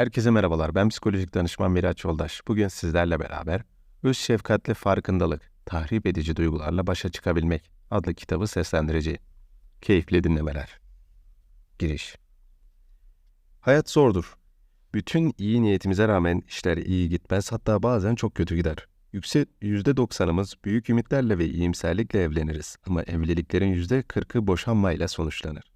Herkese merhabalar. Ben psikolojik danışman Miraç Yoldaş. Bugün sizlerle beraber Öz Şefkatli Farkındalık, Tahrip Edici Duygularla Başa Çıkabilmek adlı kitabı seslendireceğim. Keyifli dinlemeler. Giriş Hayat zordur. Bütün iyi niyetimize rağmen işler iyi gitmez hatta bazen çok kötü gider. Yüksek %90'ımız büyük ümitlerle ve iyimserlikle evleniriz ama evliliklerin %40'ı boşanmayla sonuçlanır.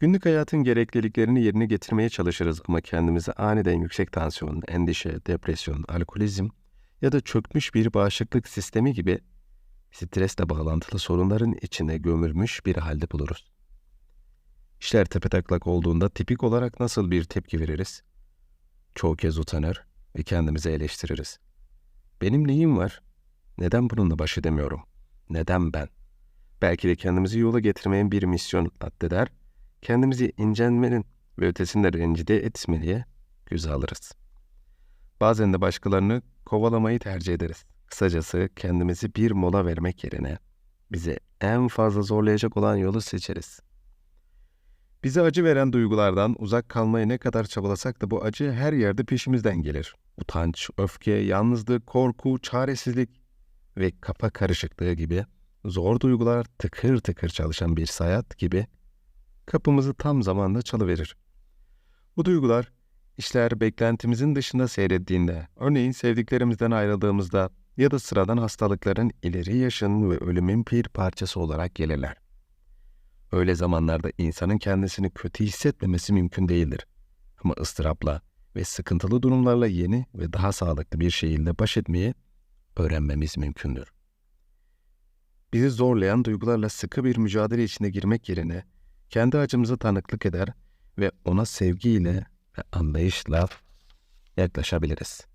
Günlük hayatın gerekliliklerini yerine getirmeye çalışırız ama kendimizi aniden yüksek tansiyon, endişe, depresyon, alkolizm ya da çökmüş bir bağışıklık sistemi gibi stresle bağlantılı sorunların içine gömülmüş bir halde buluruz. İşler tepetaklak olduğunda tipik olarak nasıl bir tepki veririz? Çoğu kez utanır ve kendimizi eleştiririz. Benim neyim var? Neden bununla baş edemiyorum? Neden ben? Belki de kendimizi yola getirmeyen bir misyon addeder kendimizi incenmenin ve ötesinde rencide etmeye göze alırız. Bazen de başkalarını kovalamayı tercih ederiz. Kısacası kendimizi bir mola vermek yerine bize en fazla zorlayacak olan yolu seçeriz. Bize acı veren duygulardan uzak kalmayı ne kadar çabalasak da bu acı her yerde peşimizden gelir. Utanç, öfke, yalnızlık, korku, çaresizlik ve kafa karışıklığı gibi zor duygular tıkır tıkır çalışan bir saat gibi kapımızı tam zamanla çalıverir. Bu duygular, işler beklentimizin dışında seyrettiğinde, örneğin sevdiklerimizden ayrıldığımızda ya da sıradan hastalıkların ileri yaşın ve ölümün bir parçası olarak gelirler. Öyle zamanlarda insanın kendisini kötü hissetmemesi mümkün değildir. Ama ıstırapla ve sıkıntılı durumlarla yeni ve daha sağlıklı bir şekilde baş etmeyi öğrenmemiz mümkündür. Bizi zorlayan duygularla sıkı bir mücadele içine girmek yerine kendi acımıza tanıklık eder ve ona sevgiyle ve anlayışla yaklaşabiliriz.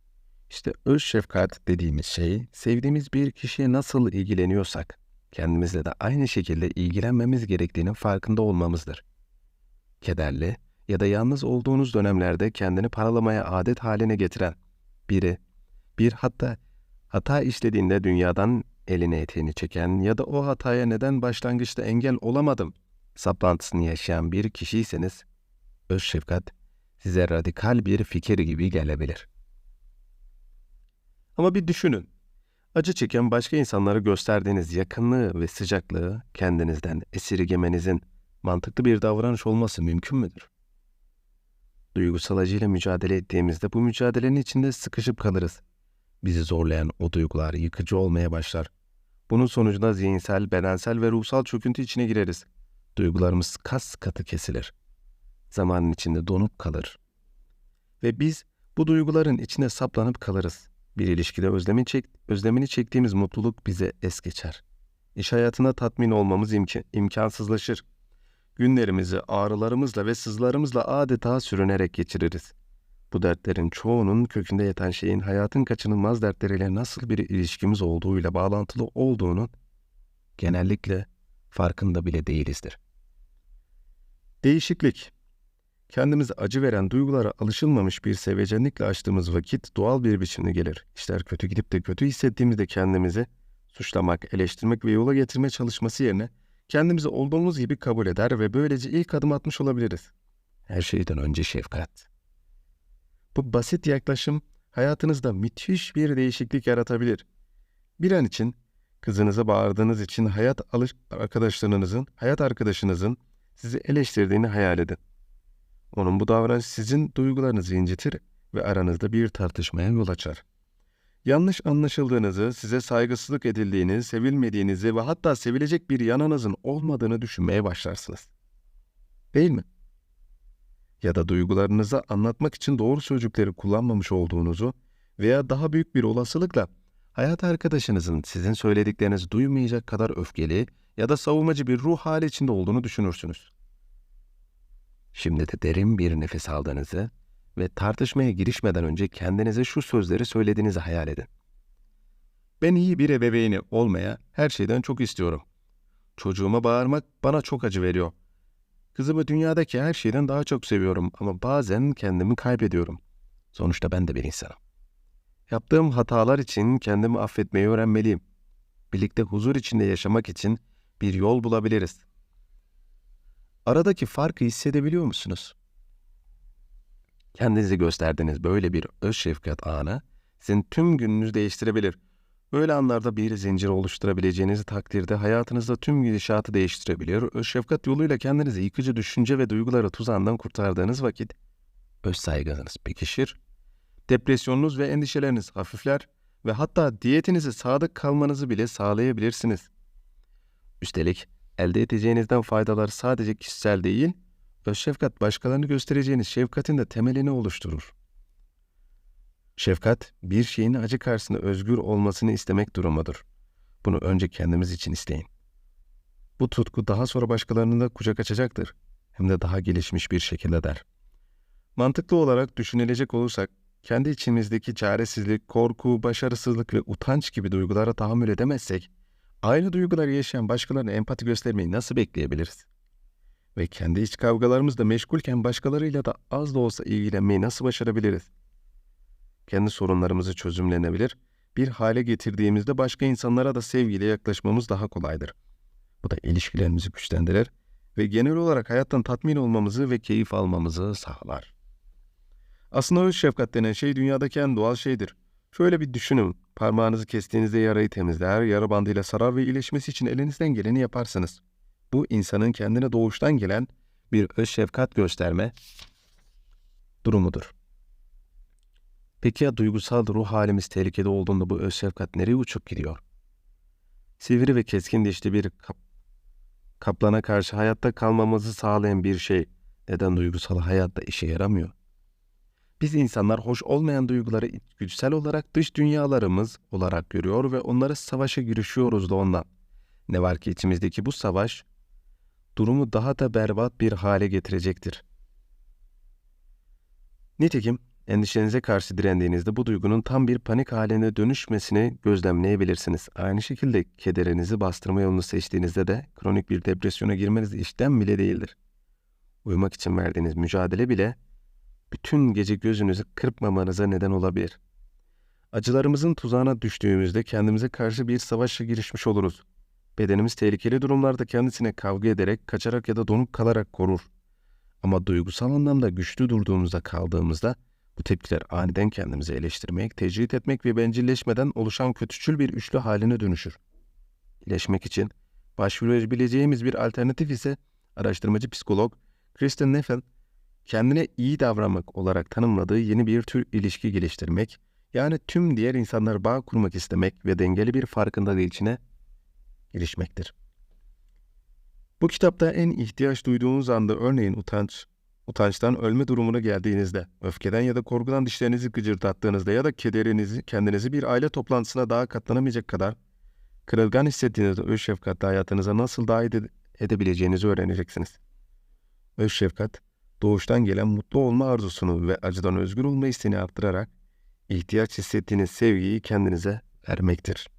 İşte öz şefkat dediğimiz şey, sevdiğimiz bir kişiye nasıl ilgileniyorsak, kendimizle de aynı şekilde ilgilenmemiz gerektiğinin farkında olmamızdır. Kederli ya da yalnız olduğunuz dönemlerde kendini paralamaya adet haline getiren biri, bir hatta hata işlediğinde dünyadan elini eteğini çeken ya da o hataya neden başlangıçta engel olamadım saplantısını yaşayan bir kişiyseniz, öz şefkat size radikal bir fikir gibi gelebilir. Ama bir düşünün. Acı çeken başka insanlara gösterdiğiniz yakınlığı ve sıcaklığı kendinizden esirgemenizin mantıklı bir davranış olması mümkün müdür? Duygusal acıyla mücadele ettiğimizde bu mücadelenin içinde sıkışıp kalırız. Bizi zorlayan o duygular yıkıcı olmaya başlar. Bunun sonucunda zihinsel, bedensel ve ruhsal çöküntü içine gireriz. Duygularımız kas katı kesilir. Zamanın içinde donup kalır. Ve biz bu duyguların içine saplanıp kalırız. Bir ilişkide özlemini, çek, özlemini çektiğimiz mutluluk bize es geçer. İş hayatına tatmin olmamız imk- imkansızlaşır. Günlerimizi ağrılarımızla ve sızlarımızla adeta sürünerek geçiririz. Bu dertlerin çoğunun kökünde yatan şeyin hayatın kaçınılmaz dertleriyle nasıl bir ilişkimiz olduğuyla bağlantılı olduğunu genellikle farkında bile değilizdir. Değişiklik. Kendimize acı veren duygulara alışılmamış bir sevecenlikle açtığımız vakit doğal bir biçimde gelir. İşler kötü gidip de kötü hissettiğimizde kendimizi suçlamak, eleştirmek ve yola getirme çalışması yerine kendimizi olduğumuz gibi kabul eder ve böylece ilk adım atmış olabiliriz. Her şeyden önce şefkat. Bu basit yaklaşım hayatınızda müthiş bir değişiklik yaratabilir. Bir an için kızınıza bağırdığınız için hayat arkadaşlarınızın, hayat arkadaşınızın sizi eleştirdiğini hayal edin. Onun bu davranış sizin duygularınızı incitir ve aranızda bir tartışmaya yol açar. Yanlış anlaşıldığınızı, size saygısızlık edildiğini, sevilmediğinizi ve hatta sevilecek bir yanınızın olmadığını düşünmeye başlarsınız. Değil mi? Ya da duygularınızı anlatmak için doğru sözcükleri kullanmamış olduğunuzu veya daha büyük bir olasılıkla hayat arkadaşınızın sizin söylediklerinizi duymayacak kadar öfkeli ya da savunmacı bir ruh hali içinde olduğunu düşünürsünüz. Şimdi de derin bir nefes aldığınızı ve tartışmaya girişmeden önce kendinize şu sözleri söylediğinizi hayal edin. Ben iyi bir ebeveyni olmaya her şeyden çok istiyorum. Çocuğuma bağırmak bana çok acı veriyor. Kızımı dünyadaki her şeyden daha çok seviyorum ama bazen kendimi kaybediyorum. Sonuçta ben de bir insanım. Yaptığım hatalar için kendimi affetmeyi öğrenmeliyim. Birlikte huzur içinde yaşamak için bir yol bulabiliriz. Aradaki farkı hissedebiliyor musunuz? Kendinizi gösterdiğiniz böyle bir öz şefkat anı sizin tüm gününüzü değiştirebilir. Böyle anlarda bir zincir oluşturabileceğiniz takdirde hayatınızda tüm gidişatı değiştirebilir. Öz şefkat yoluyla kendinizi yıkıcı düşünce ve duyguları tuzağından kurtardığınız vakit öz saygınız pekişir, depresyonunuz ve endişeleriniz hafifler ve hatta diyetinizi sadık kalmanızı bile sağlayabilirsiniz. Üstelik elde edeceğinizden faydalar sadece kişisel değil, öz şefkat başkalarını göstereceğiniz şefkatin de temelini oluşturur. Şefkat, bir şeyin acı karşısında özgür olmasını istemek durumudur. Bunu önce kendimiz için isteyin. Bu tutku daha sonra başkalarının da kucak açacaktır. Hem de daha gelişmiş bir şekilde der. Mantıklı olarak düşünülecek olursak, kendi içimizdeki çaresizlik, korku, başarısızlık ve utanç gibi duygulara tahammül edemezsek, aynı duyguları yaşayan başkalarına empati göstermeyi nasıl bekleyebiliriz? Ve kendi iç kavgalarımızda meşgulken başkalarıyla da az da olsa ilgilenmeyi nasıl başarabiliriz? Kendi sorunlarımızı çözümlenebilir, bir hale getirdiğimizde başka insanlara da sevgiyle yaklaşmamız daha kolaydır. Bu da ilişkilerimizi güçlendirir ve genel olarak hayattan tatmin olmamızı ve keyif almamızı sağlar. Aslında öz şefkat denen şey dünyadaki en doğal şeydir. Şöyle bir düşünün. Parmağınızı kestiğinizde yarayı temizler, yara bandıyla sarar ve iyileşmesi için elinizden geleni yaparsınız. Bu insanın kendine doğuştan gelen bir öz şefkat gösterme durumudur. Peki ya duygusal ruh halimiz tehlikede olduğunda bu öz şefkat nereye uçup gidiyor? Sivri ve keskin dişli bir kap kaplana karşı hayatta kalmamızı sağlayan bir şey neden duygusal hayatta işe yaramıyor? Biz insanlar hoş olmayan duyguları güçsel olarak dış dünyalarımız olarak görüyor ve onları savaşa girişiyoruz da ondan. Ne var ki içimizdeki bu savaş durumu daha da berbat bir hale getirecektir. Nitekim endişenize karşı direndiğinizde bu duygunun tam bir panik haline dönüşmesini gözlemleyebilirsiniz. Aynı şekilde kederinizi bastırma yolunu seçtiğinizde de kronik bir depresyona girmeniz işten bile değildir. Uyumak için verdiğiniz mücadele bile bütün gece gözünüzü kırpmamanıza neden olabilir. Acılarımızın tuzağına düştüğümüzde kendimize karşı bir savaşa girişmiş oluruz. Bedenimiz tehlikeli durumlarda kendisine kavga ederek, kaçarak ya da donuk kalarak korur. Ama duygusal anlamda güçlü durduğumuzda kaldığımızda bu tepkiler aniden kendimizi eleştirmek, tecrit etmek ve bencilleşmeden oluşan kötüçül bir üçlü haline dönüşür. İyileşmek için başvurabileceğimiz bir alternatif ise araştırmacı psikolog Kristen Neffen kendine iyi davranmak olarak tanımladığı yeni bir tür ilişki geliştirmek, yani tüm diğer insanlar bağ kurmak istemek ve dengeli bir farkındalığı içine girişmektir. Bu kitapta en ihtiyaç duyduğunuz anda örneğin utanç, utançtan ölme durumuna geldiğinizde, öfkeden ya da korkudan dişlerinizi gıcırdattığınızda ya da kederinizi kendinizi bir aile toplantısına daha katlanamayacak kadar kırılgan hissettiğinizde öz şefkatle hayatınıza nasıl ede- edebileceğinizi öğreneceksiniz. Öz şefkat, doğuştan gelen mutlu olma arzusunu ve acıdan özgür olma isteğini arttırarak ihtiyaç hissettiğiniz sevgiyi kendinize vermektir.